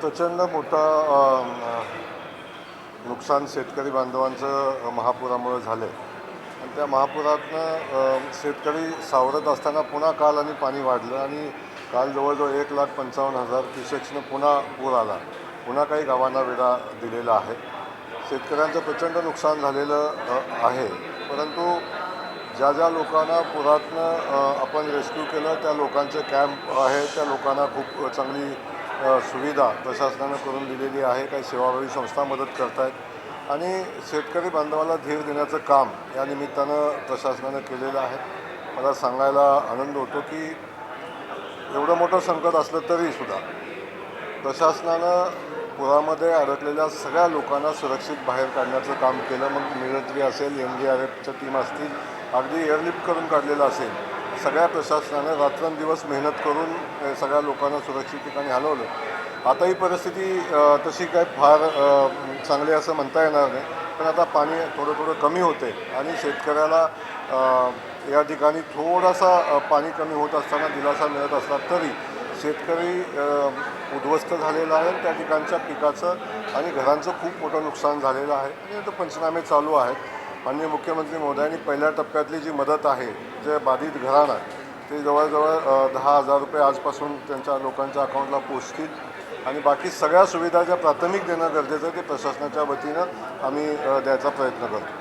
प्रचंड मोठा नुकसान शेतकरी बांधवांचं महापुरामुळं महापुरामुळे झालं आहे आणि त्या महापुरातनं शेतकरी सावरत असताना पुन्हा काल आणि पाणी वाढलं आणि काल जवळजवळ एक लाख पंचावन्न हजार क्युसेक्सनं पुन्हा पूर आला. पुन्हा काही गावांना वेढा दिलेला आहे. शेतकऱ्यांचं प्रचंड नुकसान झालेलं आहे. परंतु ज्या ज्या लोकांना पुरातनं आपण रेस्क्यू केलं त्या लोकांचे कॅम्प आहे त्या लोकांना खूप चांगली सुविधा प्रशासनानं करून दिलेली आहे. काही सेवाभावी संस्था मदत करत आहेत आणि शेतकरी बांधवाला धीर देण्याचं काम या निमित्तानं प्रशासनानं केलेलं आहे. मला सांगायला आनंद होतो की एवढं मोठं संकट असलं तरीसुद्धा प्रशासनानं पुरामध्ये अडकलेल्या सगळ्या लोकांना सुरक्षित बाहेर काढण्याचं काम केलं. मग मिलिटरी असेल एन डी आर एफच्या टीम असतील अगदी एअरलिफ्ट करून काढलेलं असेल सगळ्या प्रशासनानं रात्रंदिवस मेहनत करून सगळ्या लोकांना सुरक्षित ठिकाणी हलवलं. आता ही परिस्थिती तशी काय फार चांगली असं म्हणता येणार नाही. पण आता पाणी थोडं थोडं कमी होते आणि शेतकऱ्याला या ठिकाणी थोडासा पाणी कमी होत असताना दिलासा मिळत असला तरी शेतकरी उद्ध्वस्त झालेला आहे. त्या ठिकाणच्या पिकाचं आणि घरांचं खूप मोठं नुकसान झालेलं आहे. आणि आता पंचनामे चालू आहेत. माननीय मुख्यमंत्री महोदयांनी पहिल्या टप्प्यातली जी मदत आहे जे बाधित घराणं ते जवळजवळ दहा हजार रुपये आजपासून त्यांच्या लोकांच्या अकाउंटला पोचतील आणि बाकी सगळ्या सुविधा ज्या प्राथमिक देणं गरजेचं आहे ते प्रशासनाच्या वतीनं आम्ही द्यायचा प्रयत्न करतो.